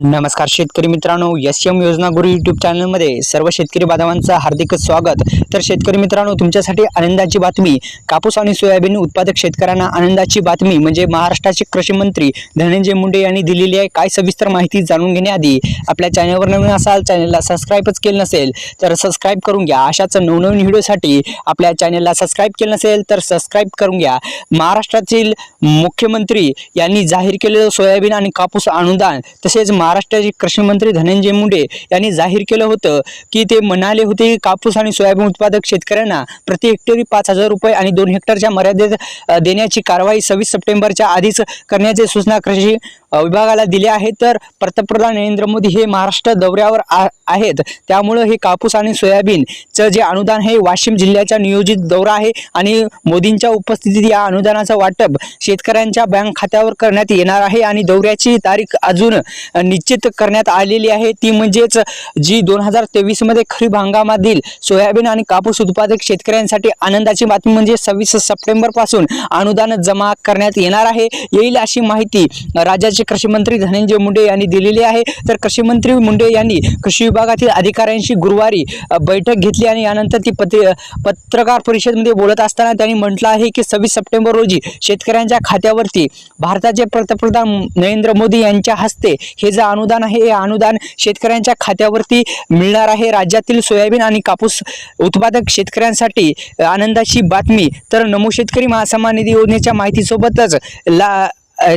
नमस्कार शेतकरी मित्रांनो एस एम योजना गुरु यूट्यूब चॅनलमध्ये सर्व शेतकरी बांधवांचं हार्दिक स्वागत. तर शेतकरी मित्रांनो तुमच्यासाठी आनंदाची बातमी कापूस आणि सोयाबीन उत्पादक शेतकऱ्यांना आनंदाची बातमी म्हणजे महाराष्ट्राचे कृषी मंत्री धनंजय मुंडे यांनी दिलेली आहे. काय सविस्तर माहिती जाणून घेण्याआधी आपल्या चॅनलवर नवीन असाल चॅनलला सबस्क्राईबच केलं नसेल तर सबस्क्राईब करून घ्या. अशाच नवनवीन व्हिडिओसाठी आपल्या चॅनलला सबस्क्राईब केलं नसेल तर सबस्क्राईब करून घ्या. महाराष्ट्रातील मुख्यमंत्री यांनी जाहीर केलेलं सोयाबीन आणि कापूस अनुदान तसेच महाराष्ट्राचे कृषी मंत्री धनंजय मुंडे यांनी जाहीर केलं होतं की ते म्हणाले होते की कापूस आणि सोयाबीन उत्पादक शेतकऱ्यांना प्रति हेक्टरी पाच हजार रुपये आणि दोन हेक्टरच्या मर्यादेत देण्याची कारवाई सव्वीस सप्टेंबरच्या आधीच करण्याची सूचना कृषी विभागाला दिल्या आहेत. तर पंतप्रधान नरेंद्र मोदी हे महाराष्ट्र दौऱ्यावर आ- आहेत. त्यामुळं हे कापूस आणि सोयाबीनचं जे अनुदान हे वाशिम जिल्ह्याचा नियोजित दौरा आहे आणि मोदींच्या उपस्थितीत या अनुदानाचं वाटप शेतकऱ्यांच्या बँक खात्यावर करण्यात येणार आहे आणि दौऱ्याची तारीख अजून नि निश्चित करण्यात आलेली आहे. ती म्हणजेच जी दोन हजार तेवीसमध्ये खरीप हंगामातील सोयाबीन आणि कापूस उत्पादक शेतकऱ्यांसाठी आनंदाची बातमी म्हणजे सव्वीस सप्टेंबरपासून अनुदान जमा करण्यात येणार आहे. येईल अशी माहिती राज्याचे कृषी मंत्री धनंजय मुंडे यांनी दिलेली आहे. तर कृषी मंत्री मुंडे यांनी कृषी विभागातील अधिकाऱ्यांशी गुरुवारी बैठक घेतली आणि यानंतर ती पत्र पत्रकार परिषदेमध्ये बोलत असताना त्यांनी म्हटलं आहे की सव्वीस सप्टेंबर रोजी शेतकऱ्यांच्या खात्यावरती भारताचे पंतप्रधान नरेंद्र मोदी यांच्या हस्ते हे जे अनुदान आहे. हे अनुदान शेतकऱ्यांच्या खात्यावरती मिळणार आहे. राज्यातील सोयाबीन आणि कापूस उत्पादक शेतकऱ्यांसाठी आनंदाची बातमी. तर नमो शेतकरी महासन्मान निधी योजनेच्या माहितीसोबतच ला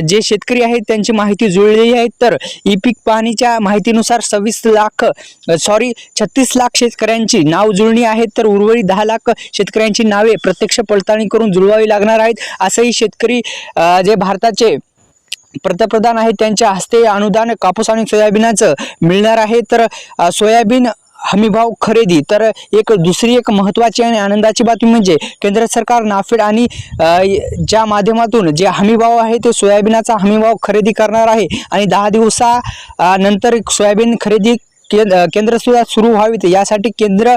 जे शेतकरी आहेत त्यांची माहिती जुळलेली आहे. तर ई पीक पाहणीच्या माहितीनुसार सव्वीस लाख सॉरी छत्तीस लाख शेतकऱ्यांची नाव जुळणी आहेत तर उर्वरित दहा लाख शेतकऱ्यांची नावे प्रत्यक्ष पडताळणी करून जुळवावी लागणार आहेत. असंही शेतकरी जे भारताचे पंतप्रधान आहेत त्यांच्या हस्ते अनुदान कापूस आणि सोयाबीनाचं मिळणार आहे. तर सोयाबीन हमीभाव खरेदी. तर एक दुसरी एक महत्त्वाची आणि आनंदाची बातमी म्हणजे केंद्र सरकार नाफेड आणि ज्या माध्यमातून जे हमीभाव आहे ते सोयाबीनाचा हमीभाव खरेदी करणार आहे. आणि दहा दिवसा नंतर सोयाबीन खरेदी केंद्र सुद्धा सुरू व्हावीत यासाठी केंद्र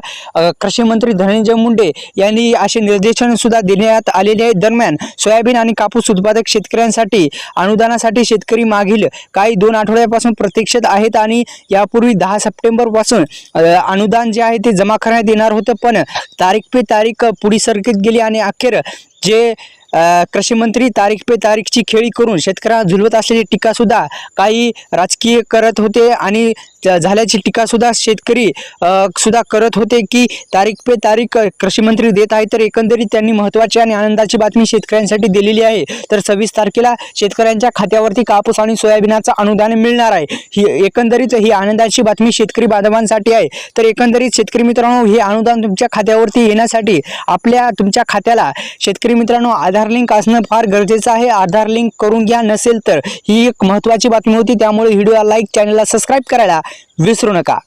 कृषी मंत्री धनंजय मुंडे यांनी असे निर्देशन सुद्धा देण्यात आलेले आहेत दरम्यान सोयाबीन आणि कापूस उत्पादक शेतकऱ्यांसाठी अनुदानासाठी शेतकरी मागील काही दोन आठवड्यापासून प्रतीक्षेत आहेत आणि यापूर्वी दहा सप्टेंबरपासून अनुदान जे आहे ते जमा करण्यात येणार होतं. पण तारीख पे तारीख पुढे सरकत गेली आणि अखेर जे कृषी मंत्री तारीख पे तारीखची खेळी करून शेतकऱ्यांना झुलवत असलेली टीकासुद्धा काही राजकीय करत होते आणि झाल्याची टीका सुद्धा शेतकरी सुद्धा करत होते की तारीख पे तारीख कृषी मंत्री देत आहे तर एकंदरीत त्यांनी महत्त्वाची आणि आनंदाची बातमी शेतकऱ्यांसाठी दिलेली आहे. तर सव्वीस तारखेला शेतकऱ्यांच्या खात्यावरती कापूस आणि सोयाबीनाचं अनुदान मिळणार आहे. ही एकंदरीत ही आनंदाची बातमी शेतकरी बांधवांसाठी आहे. तर एकंदरीत शेतकरी मित्रांनो हे अनुदान तुमच्या खात्यावरती येण्यासाठी आपल्या तुमच्या खात्याला शेतकरी मित्रांनो आधार लिंक असणं फार गरजेचं आहे. आधार लिंक करून घ्या नसेल तर ही एक महत्त्वाची बातमी होती. त्यामुळे व्हिडिओला लाईक चॅनलला सबस्क्राईब करायला विसरू नका.